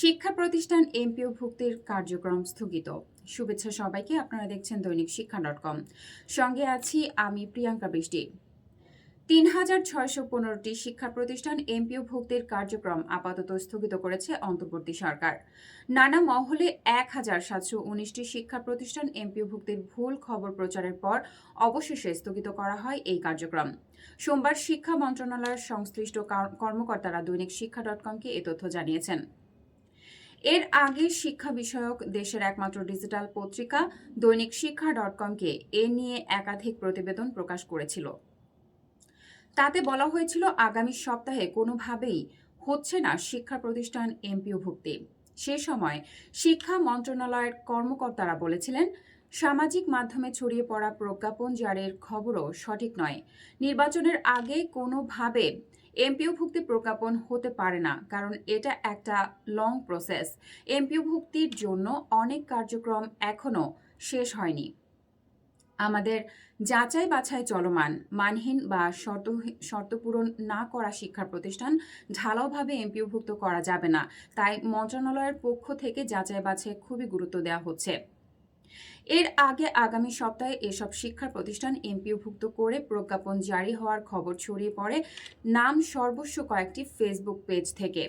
শিক্ষা প্রতিষ্ঠান এমপিও ভুক্তির কার্যক্রম স্থগিত। শুভেচ্ছা সবাইকে, আপনারা দেখছেন দৈনিক শিক্ষা ডট কম। সঙ্গে আছি আমি প্রিয়াঙ্কা বৃষ্টি। তিন হাজার ছয়শো পনেরোটি শিক্ষা প্রতিষ্ঠান এমপিও ভুক্তির কার্যক্রম আপাতত স্থগিত করেছে অন্তর্বর্তী সরকার। নানা মহলে এক হাজার সাতশো উনিশটি শিক্ষা প্রতিষ্ঠান এমপিও ভুক্তির ভুল খবর প্রচারের পর অবশেষে স্থগিত করা হয় এই কার্যক্রম। সোমবার শিক্ষা মন্ত্রণালয়ের সংশ্লিষ্ট কর্মকর্তারা দৈনিক শিক্ষা ডট কমকে এ তথ্য জানিয়েছেন। এর আগে শিক্ষা বিষয়ক দেশের একমাত্র ডিজিটাল পত্রিকা দৈনিক শিক্ষা ডট কমকে এ নিয়ে একাধিক প্রতিবেদন প্রকাশ করেছিল। তাতে বলা হয়েছিল আগামী সপ্তাহে কোনোভাবেই হচ্ছে না শিক্ষা প্রতিষ্ঠান এমপিও ভুক্তি সে সময় শিক্ষা মন্ত্রণালয়ের কর্মকর্তারা বলেছিলেন, সামাজিক মাধ্যমে ছড়িয়ে পড়া প্রজ্ঞাপন জারের খবরও সঠিক নয়। নির্বাচনের আগে কোনোভাবে এমপিও ভুক্তি প্রজ্ঞাপন হতে পারে না, কারণ এটা একটা লং প্রসেস এমপিও ভুক্তির জন্য অনেক কার্যক্রম এখনও শেষ হয়নি। আমাদের যাচাই বাছাই চলমান, মানহীন বা শর্ত শর্তপূরণ না করা শিক্ষা প্রতিষ্ঠান ঢালাওভাবে এমপিওভুক্ত করা যাবে না। তাই মন্ত্রণালয়ের পক্ষ থেকে যাচাই বাছাই খুবই গুরুত্ব দেওয়া হচ্ছে। এর আগে আগামী সপ্তাহে এসব শিক্ষা প্রতিষ্ঠান এমপিওভুক্ত করে প্রজ্ঞাপন জারি হওয়ার খবর ছড়িয়ে পড়ে নাম সর্বস্ব কয়েকটি ফেসবুক পেজ থেকে।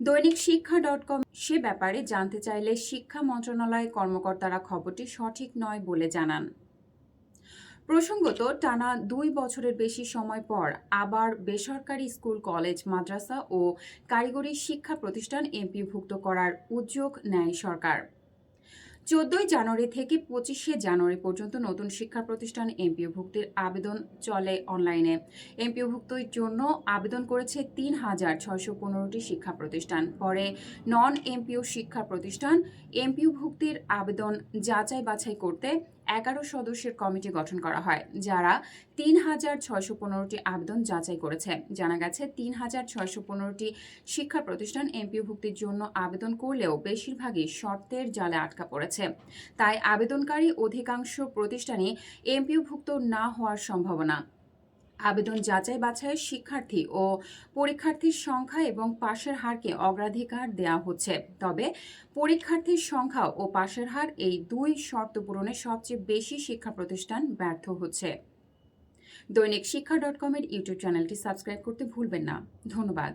দৈনিক শিক্ষা ডট কম সে ব্যাপারে জানতে চাইলে শিক্ষা মন্ত্রণালয়ের কর্মকর্তারা খবরটি সঠিক নয় বলে জানান। প্রসঙ্গত, টানা দুই বছরের বেশি সময় পর আবার বেসরকারি স্কুল, কলেজ, মাদ্রাসা ও কারিগরি শিক্ষা প্রতিষ্ঠান এমপিভুক্ত করার উদ্যোগ নেয় সরকার। চোদ্দই জানুয়ারি থেকে পঁচিশে জানুয়ারি পর্যন্ত নতুন শিক্ষা প্রতিষ্ঠান এমপিও ভুক্তির আবেদন চলে অনলাইনে। এমপিও ভুক্তির জন্য আবেদন করেছে তিন হাজার ছয়শো পনেরোটি শিক্ষা প্রতিষ্ঠান। পরে নন এমপিও শিক্ষা প্রতিষ্ঠান এমপিও ভুক্তির আবেদন যাচাই বাছাই করতে এগারো সদস্যের কমিটি গঠন করা হয়, যারা তিন হাজার ছয়শো পনেরোটি আবেদন যাচাই করেছে। জানা গেছে, তিন হাজার ছয়শো পনেরোটি শিক্ষা প্রতিষ্ঠান এমপিও ভুক্তির জন্য আবেদন করলেও বেশিরভাগই শর্তের জালে আটকা পড়েছে। তাই আবেদনকারী অধিকাংশ প্রতিষ্ঠানই এমপিওভুক্ত না হওয়ার সম্ভাবনা। আবেদন যাচাই বাছাইয়ের শিক্ষার্থী ও পরীক্ষার্থীর সংখ্যা এবং পাশের হারকে অগ্রাধিকার দেওয়া হচ্ছে। তবে পরীক্ষার্থীর সংখ্যা ও পাশের হার এই দুই শর্ত পূরণে সবচেয়ে বেশি শিক্ষা প্রতিষ্ঠান ব্যর্থ হচ্ছে। দৈনিক শিক্ষা ডট কমের ইউটিউব চ্যানেলটি সাবস্ক্রাইব করতে ভুলবেন না। ধন্যবাদ।